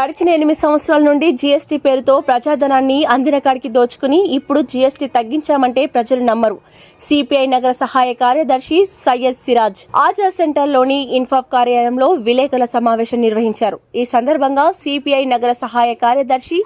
గడిచిన ఎనిమిది సంవత్సరాల నుండి జీఎస్టీ పేరుతో ప్రజాధనాన్ని అందిన కాడికి దోచుకుని ఇప్పుడు జీఎస్టీ తగ్గించామంటే ప్రజలు నమ్మరు. సిపిఐ నగర సహాయ కార్యదర్శి సయ్యద్ సిరాజ్ ఆజా సెంటర్లోని ఇన్ఫాప్ కార్యాలయంలో విలేకరుల సమావేశం నిర్వహించారు. ఈ సందర్భంగా సిపిఐ నగర సహాయ కార్యదర్శి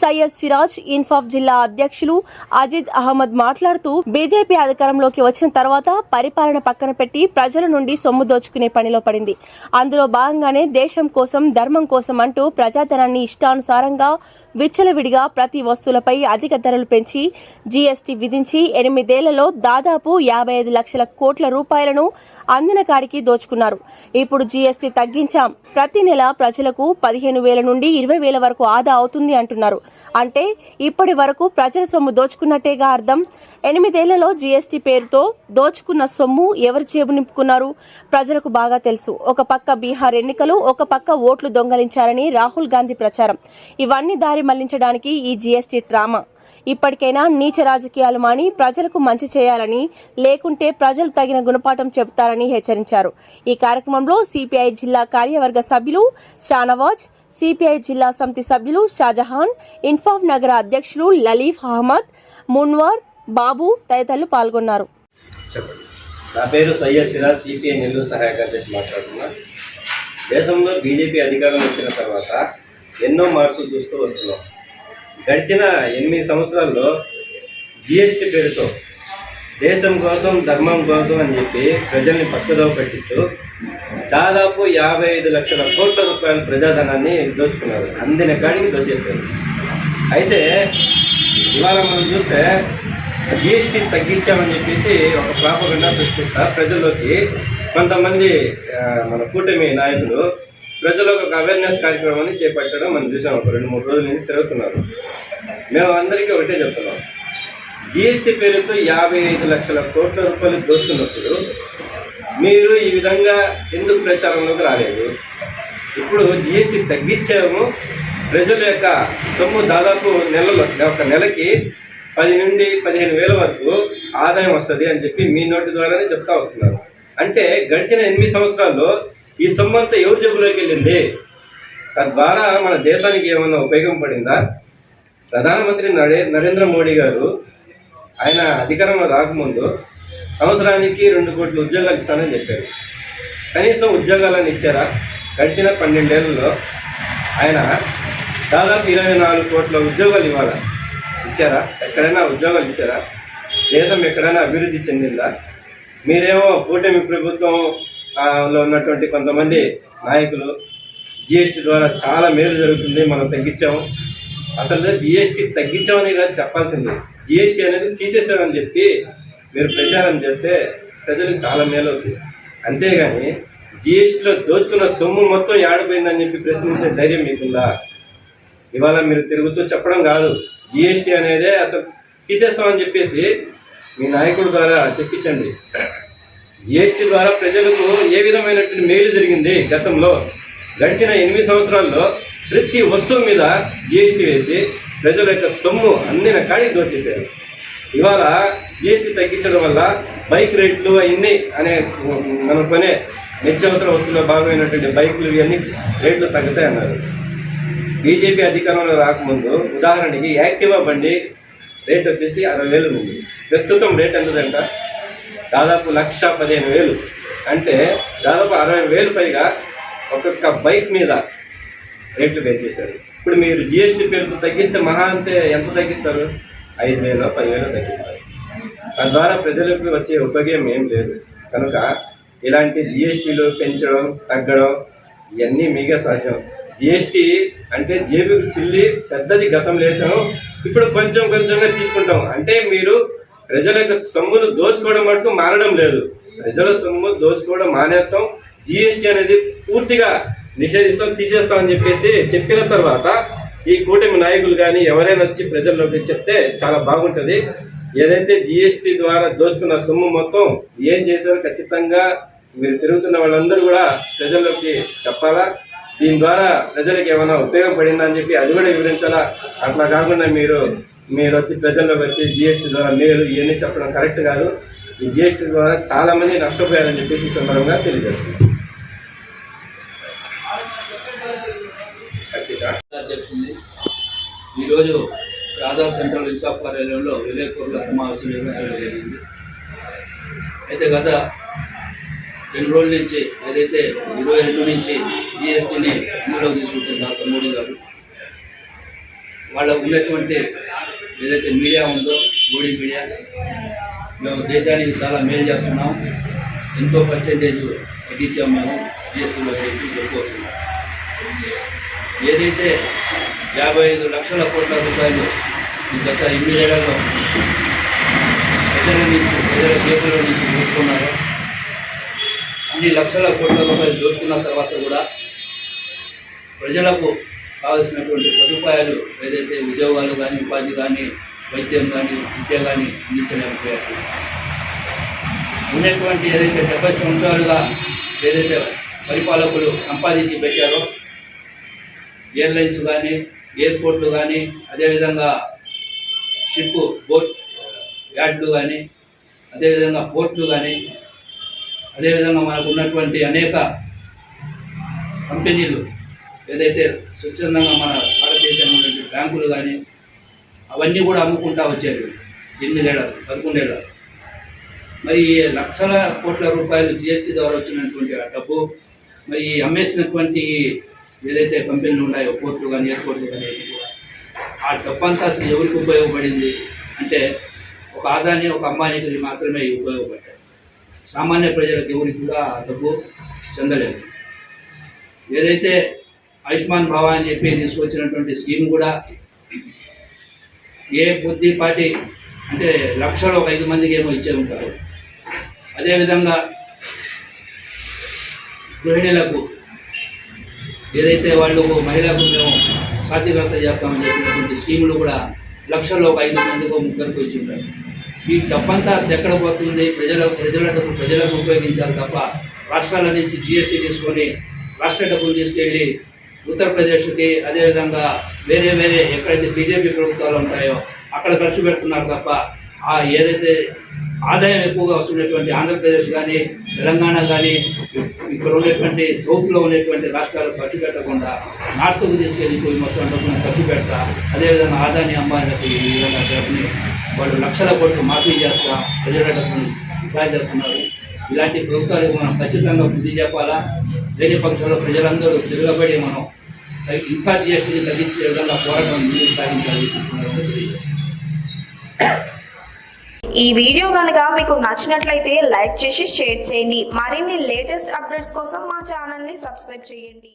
సయ్యద్ సిరాజ్ ఇన్ఫాప్ జిల్లా అధ్యక్షులు అజిద్ అహ్మద్ మాట్లాడుతూ బీజేపీ అధికారంలోకి వచ్చిన తర్వాత పరిపాలన పక్కన పెట్టి ప్రజల నుండి సొమ్ము దోచుకునే పనిలో పడింది. అందులో భాగంగానే దేశం కోసం ధర్మం కోసం అంటూ ప్రజాధనాన్ని ఇష్టానుసారంగా విచ్చలవిడిగా ప్రతి వస్తువులపై అధిక ధరలు పెంచి జీఎస్టీ విధించి ఎనిమిదేళ్ళలో దాదాపు యాభై ఐదు లక్షల కోట్ల రూపాయలను అందిన కాడికి దోచుకున్నారు. ఇప్పుడు జీఎస్టీ తగ్గించాం. ప్రతి నెల ప్రజలకు పదిహేను వేల నుండి ఇరవై వేల వరకు ఆదా అవుతుంది అంటున్నారు. అంటే ఇప్పటి వరకు ప్రజల సొమ్ము దోచుకున్నట్టేగా అర్థం. ఎనిమిదేళ్ళలో జీఎస్టీ పేరుతో దోచుకున్న సొమ్ము ఎవరు చేబు నింపుకున్నారు? ప్రజలకు బాగా తెలుసు. ఒక పక్క బీహార్ ఎన్నికలు ఒక పక్క ఓట్లు దొంగలించారని రాహుల్ గాంధీ ప్రచారం. ఇవన్నీ దారి మళ్ళించడానికి ఈ జీఎస్టీ డ్రామా. ఇప్పటికైనా నీచ రాజకీయాలు మాని ప్రజలకు మంచి చేయాలని లేకుంటే ప్రజలు తగిన గుణపాఠం చెబుతారని హెచ్చరించారు. ఈ కార్యక్రమంలో సిపిఐ జిల్లా కార్యవర్గ సభ్యులు షానవాజ్ సిపిఐ జిల్లా సమితి సభ్యులు షాజహాన్ ఇన్ఫాఫ్ నగర అధ్యక్షులు లలీఫ్ అహ్మద్ మున్వర్ బాబు తదితరులు పాల్గొన్నారు. నా పేరు సయ్యద్ సిరాజ్ సిపిఐ నెల్లూరు సహాయ కార్యదర్శి మాట్లాడుతున్నా. దేశంలో బీజేపీ అధికారం వచ్చిన తర్వాత ఎన్నో మార్పులు చూస్తూ వస్తున్నాం. గడిచిన ఎనిమిది సంవత్సరాల్లో జిఎస్టీ పేరుతో దేశం కోసం ధర్మం కోసం అని చెప్పి ప్రజల్ని పక్కదోవ పట్టిస్తూ దాదాపు యాభై ఐదు లక్షల కోట్ల రూపాయల ప్రజాధనాన్ని దోచుకున్నారు. అందిన కాడికి దోచేస్తారు అయితే ఇవాళ మనం చూస్తే జిఎస్టీ తగ్గించామని చెప్పేసి ఒక ప్రాపగండా సృష్టిస్తా ప్రజల్లోకి కొంతమంది మన కూటమి నాయకులు ప్రజలకు ఒక అవేర్నెస్ కార్యక్రమాన్ని చేపట్టడం మనం చూసాం ఒక రెండు మూడు రోజుల నుంచి తిరుగుతున్నారు. మేము అందరికీ ఒకటే చెప్తున్నాం. జిఎస్టీ పేరుతో యాభై ఐదు లక్షల కోట్ల రూపాయలు దోస్తున్నప్పుడు మీరు ఈ విధంగా ఎందుకు ప్రచారంలోకి రాలేదు? ఇప్పుడు జిఎస్టీ తగ్గించాము. ప్రజల యొక్క సొమ్ము దాదాపు నెలలో ఒక నెలకి పది నుండి పదిహేను వేల వరకు ఆదాయం వస్తుంది అని చెప్పి మీ నోటి ద్వారానే చెప్తా వస్తున్నారు. అంటే గడిచిన ఎనిమిది సంవత్సరాల్లో ఈ సొమ్ము అంతా ఎవరి జబ్బులోకి వెళ్ళింది? తద్వారా మన దేశానికి ఏమైనా ఉపయోగం పడిందా? ప్రధానమంత్రి నరే నరేంద్ర మోడీ గారు ఆయన అధికారంలో రాకముందు సంవత్సరానికి రెండు కోట్ల ఉద్యోగాలు ఇస్తానని చెప్పారు. కనీసం ఉద్యోగాలను ఇచ్చారా? గడిచిన పన్నెండేళ్ళలో ఆయన దాదాపు ఇరవై నాలుగు కోట్ల ఉద్యోగాలు ఇవ్వాలా? ఇచ్చారా? ఎక్కడైనా ఉద్యోగాలు ఇచ్చారా? దేశం ఎక్కడైనా అభివృద్ధి చెందిందా? మీరేమో కూటమి ప్రభుత్వం లో ఉన్నటువంటి కొంతమంది నాయకులు జిఎస్టీ ద్వారా చాలా మేలు జరుగుతుంది మనం తగ్గించాము అసలు జిఎస్టీ తగ్గించామని కాదు చెప్పాల్సింది. జిఎస్టీ అనేది తీసేసామని చెప్పి మీరు ప్రచారం చేస్తే ప్రజలకు చాలా మేలు అవుతుంది. అంతేగాని జిఎస్టీలో దోచుకున్న సొమ్ము మొత్తం ఏడిపోయిందని చెప్పి ప్రశ్నించే ధైర్యం మీకుందా? ఇవాళ మీరు తిరుగుతూ చెప్పడం కాదు. జిఎస్టీ అనేదే అసలు తీసేస్తామని చెప్పేసి మీ నాయకుడు ద్వారా చెప్పించండి. జిఎస్టీ ద్వారా ప్రజలకు ఏ విధమైనటువంటి మేలు జరిగింది గతంలో? గడిచిన ఎనిమిది సంవత్సరాల్లో ప్రతి వస్తువు మీద జిఎస్టీ వేసి ప్రజల యొక్క సొమ్ము అందిన కాడి దోచేశారు. ఇవాళ జిఎస్టీ తగ్గించడం వల్ల బైక్ రేట్లు అవన్నీ అనే మనం కొనే నిత్యావసర వస్తువుల్లో భాగమైనటువంటి బైకులు ఇవన్నీ రేట్లు తగ్గుతాయన్నారు. బీజేపీ అధికారంలో రాకముందు ఉదాహరణకి యాక్టివా బండి రేట్ వచ్చేసి అరవై వేలు ఉంది. ప్రస్తుతం రేట్ ఎంతదంట దాదాపు లక్ష పదిహేను వేలు. అంటే దాదాపు అరవై వేలు పైగా ఒక్కొక్క బైక్ మీద రేట్లు పెంచేశారు. ఇప్పుడు మీరు జిఎస్టీ పేరుతో తగ్గిస్తే మహా అంతే ఎంత తగ్గిస్తారు? ఐదు వేలు పదివేలు తగ్గిస్తారు. తద్వారా ప్రజలకు వచ్చే ఉపయోగం ఏం లేదు. కనుక ఇలాంటి జిఎస్టీలు పెంచడం తగ్గడం ఇవన్నీ మీకే సాధ్యం. జిఎస్టీ అంటే జేబుకు చిల్లి పెద్దది గతం లేసాము ఇప్పుడు కొంచెం కొంచెంగా తీసుకుంటాం. అంటే మీరు ప్రజల యొక్క సొమ్మును దోచుకోవడం మటుకు మారడం లేదు. ప్రజల సొమ్ము దోచుకోవడం మానేస్తాం. జిఎస్టీ అనేది పూర్తిగా నిషేధిస్తాం తీసేస్తాం అని చెప్పేసి చెప్పిన తర్వాత ఈ కూటమి నాయకులు కానీ ఎవరైనా వచ్చి ప్రజల్లోకి చెప్తే చాలా బాగుంటుంది. ఏదైతే జిఎస్టీ ద్వారా దోచుకున్న సొమ్ము మొత్తం ఏం చేశారో ఖచ్చితంగా మీరు తిరుగుతున్న వాళ్ళందరూ కూడా ప్రజల్లోకి చెప్పాలా? దీని ద్వారా ప్రజలకు ఏమైనా ఉపయోగపడిందా అని చెప్పి అది కూడా వివరించాలా? అట్లా కాకుండా మీరు మీరు వచ్చి ప్రజల్లోకి వచ్చి జిఎస్టీ ద్వారా మేలు ఇవన్నీ చెప్పడం కరెక్ట్ కాదు. ఈ జిఎస్టీ ద్వారా చాలామంది నష్టపోయారని చెప్పేసి సందర్భంగా తెలియజేస్తుంది అధ్యక్షుడిని. ఈరోజు రాజా సెంట్రల్ ఇన్సాఫ్ కార్యాలయంలో విలేకరుల సమావేశం నిర్వహించడం జరిగింది. అయితే గత రెండు రోజుల నుంచి ఏదైతే ఇరవై రెండు నుంచి జిఎస్టీని అమలులోకి తీసుకుంటున్న మోడీ గారు వాళ్ళకు ఉన్నటువంటి ఏదైతే మీడియా ఉందో మోడీ మీడియా మేము దేశానికి చాలా మేలు చేస్తున్నాం. ఎంతో పర్సెంటేజ్ తగ్గించాము మేము జిఎస్టీలో చెప్పుకొస్తున్నాం ఏదైతే యాభై ఐదు లక్షల కోట్ల రూపాయలు గత గత ఎనిమిదేళ్ళలో ప్రజల నుంచి ప్రజల చేతుల నుంచి దోచుకున్నారు అన్ని లక్షల కోట్ల రూపాయలు దోచుకున్న తర్వాత కూడా ప్రజలకు కావలసినటువంటి సదుపాయాలు ఏదైతే ఉద్యోగాలు కానీ ఉపాధి కానీ వైద్యం కానీ విద్య కానీ అందించలేకపోయారు ఉన్నటువంటి ఏదైతే డెబ్బై సంవత్సరాలుగా ఏదైతే పరిపాలకులు సంపాదించి పెట్టారో ఎయిర్లైన్స్ కానీ ఎయిర్పోర్ట్లు కానీ అదేవిధంగా షిప్ బోట్ యార్డ్లు కానీ అదేవిధంగా పోర్ట్లు కానీ అదేవిధంగా మనకు ఉన్నటువంటి అనేక కంపెనీలు ఏదైతే స్వచ్ఛందంగా మన భారతదేశంలో ఉన్నటువంటి బ్యాంకులు కానీ అవన్నీ కూడా అమ్ముకుంటా వచ్చారు. ఎనిమిదేళ్ళ పదకొండేళ్ళ. మరి ఈ లక్షల కోట్ల రూపాయలు జిఎస్టీ ద్వారా వచ్చినటువంటి ఆ డబ్బు మరి ఈ అమ్మేసినటువంటి ఏదైతే కంపెనీలు ఉన్నాయో పోర్టులు కానీ ఎయిర్పోర్ట్లు కానీ ఆ డబ్బు అంతా అసలు ఎవరికి ఉపయోగపడింది అంటే ఒక ఆదాన్ని ఒక అంబానీకి మాత్రమే ఉపయోగపడ్డాయి. సామాన్య ప్రజలకు ఎవరికి కూడా ఆ డబ్బు చెందలేదు. ఏదైతే ఆయుష్మాన్ భవ అని చెప్పి తీసుకొచ్చినటువంటి స్కీమ్ కూడా ఏ కొద్దిపాటి అంటే లక్షలు ఒక ఐదు మందికి ఏమో ఇచ్చే ఉంటారు. అదేవిధంగా గృహిణులకు ఏదైతే వాళ్ళు మహిళలకు మేము సాధ్యకర్త చేస్తామని చెప్పినటువంటి స్కీములు కూడా లక్షల్లో ఒక ఐదు మందికో ముగ్గురికి వచ్చి ఉంటారు. ఈ డబ్బంతా అసలు ఎక్కడ పోతుంది? ప్రజల డబ్బు ప్రజలకు ఉపయోగించాలి తప్ప రాష్ట్రాల నుంచి జిఎస్టీ తీసుకొని రాష్ట్ర డబ్బులు తీసుకెళ్ళి ఉత్తరప్రదేశ్కి అదేవిధంగా వేరే వేరే ఎక్కడైతే బీజేపీ ప్రభుత్వాలు ఉంటాయో అక్కడ ఖర్చు పెడుతున్నారు తప్ప ఆ ఏదైతే ఆదాయం ఎక్కువగా వస్తున్నటువంటి ఆంధ్రప్రదేశ్ కానీ తెలంగాణ కానీ ఇక్కడ ఉన్నటువంటి సౌత్లో ఉన్నటువంటి రాష్ట్రాలు ఖర్చు పెట్టకుండా నార్త్కు తీసుకెళ్ళిపోయి మొత్తం డబ్బును ఖర్చు పెడతా అదేవిధంగా ఆదాని అంబానీలకు ఈ విధంగా డబ్బుని వాళ్ళు లక్షల కోట్లు మాఫీ చేస్తా ప్రజల డబ్బుని చేస్తున్నారు. ఇలాంటి ప్రభుత్వాలకు మనం ఖచ్చితంగా బుద్ధి చెప్పాలా? లేని పక్షంలో ప్రజలందరూ తిరగబడి మనం ఇంకా జిఎస్టీని తగ్గించే విధంగా పోరాటం ముందుకు సాగించాలని చెప్పిస్తున్నారు తెలియజేస్తున్నాను ఈ వీడియో కనుక మీకు నచ్చినట్లయితే లైక్ చేసి షేర్ చేయండి. మరిన్ని లేటెస్ట్ అప్డేట్స్ కోసం మా ఛానల్ని సబ్స్క్రైబ్ చేయండి.